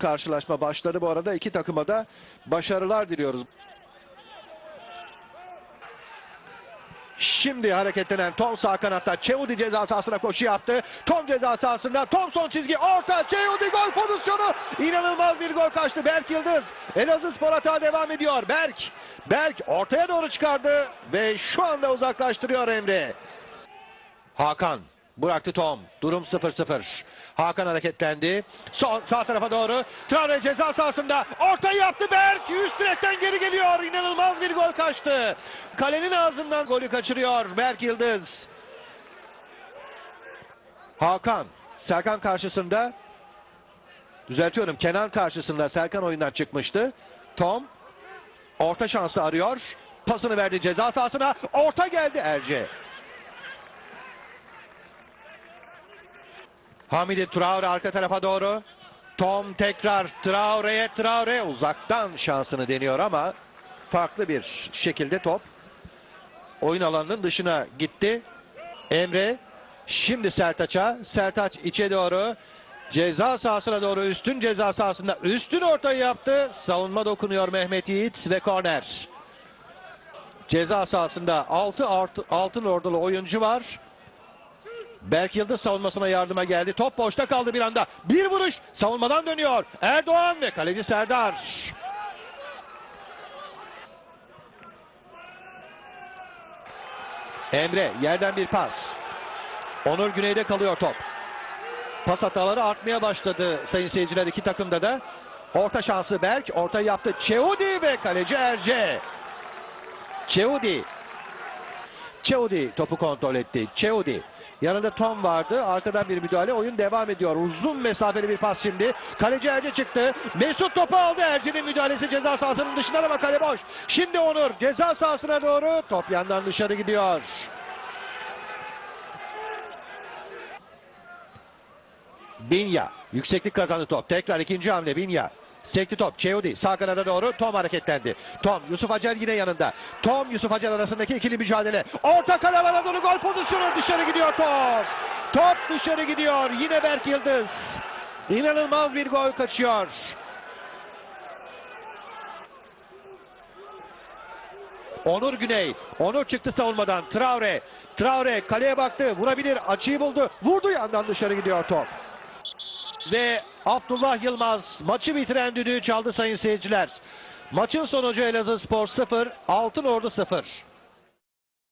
Karşılaşma başladı bu arada. iki takıma da başarılar diliyoruz. Şimdi hareketlenen Tom sağ kanatta. Çeudi ceza sahasına koşu yaptı. Tom ceza sahasında. Tom son çizgi. Orta. Çeudi gol pozisyonu. İnanılmaz bir gol kaçtı. Berk Yıldız. Elazığ Spor hata devam ediyor. Berk. Berk ortaya doğru çıkardı. Ve şu anda uzaklaştırıyor Emre. Hakan. Bıraktı Tom. Durum 0-0. Hakan hareketlendi. Son, sağ tarafa doğru. Traore ceza sahasında. Ortayı yaptı Berk. Üst direkten geri geliyor. İnanılmaz bir gol kaçtı. Kalenin ağzından golü kaçırıyor Berk Yıldız. Hakan. Serkan karşısında. Düzeltiyorum. Kenan karşısında Serkan oyundan çıkmıştı. Tom. Orta şansı arıyor. Pasını verdi ceza sahasına. Orta geldi Erce. Hamidi Traore arka tarafa doğru. Tom tekrar Traore'ye Traore uzaktan şansını deniyor ama farklı bir şekilde top oyun alanının dışına gitti. Emre şimdi Sertaç'a. Sertaç içe doğru. Ceza sahasına doğru üstün ceza sahasında üstün ortayı yaptı. Savunma dokunuyor Mehmet Yiğit ve korner. Ceza sahasında 6 altın ordulu oyuncu var. Berk Yıldız savunmasına yardıma geldi. Top boşta kaldı bir anda. Bir vuruş savunmadan dönüyor. Erdoğan ve kaleci Serdar. Emre yerden bir pas. Onur güneyde kalıyor top. Pas hataları artmaya başladı sayın seyirciler iki takımda da. Orta şansı Berk. Orta yaptı. Çeudi ve kaleci Erce. Çeudi. Çeudi topu kontrol etti. Çeudi. Yanında Tom vardı. Arkadan bir müdahale. Oyun devam ediyor. Uzun mesafeli bir pas şimdi. Kaleci Erce çıktı. Mesut topu aldı. Erce'nin müdahalesi ceza sahasının dışından ama kale boş. Şimdi Onur ceza sahasına doğru. Top yandan dışarı gidiyor. Binya. Yükseklik kazandı top. Tekrar ikinci hamle Binya. Sekti top. Çeudi sağ kanada doğru. Tom hareketlendi. Tom Yusuf Acar yine yanında. Tom Yusuf Acar arasındaki ikili mücadele. Orta kanavana doğru gol pozisyonu dışarı gidiyor top. Top dışarı gidiyor. Yine Berk Yıldız. İnanılmaz bir gol kaçıyor. Onur Güney. Onur çıktı savunmadan. Traore. Traore kaleye baktı. Vurabilir. Açıyı buldu. Vurdu yandan dışarı gidiyor top. Ve Abdullah Yılmaz maçı bitiren düdüğü çaldı sayın seyirciler. Maçın sonucu Elazığ Spor 0, Altın Ordu 0.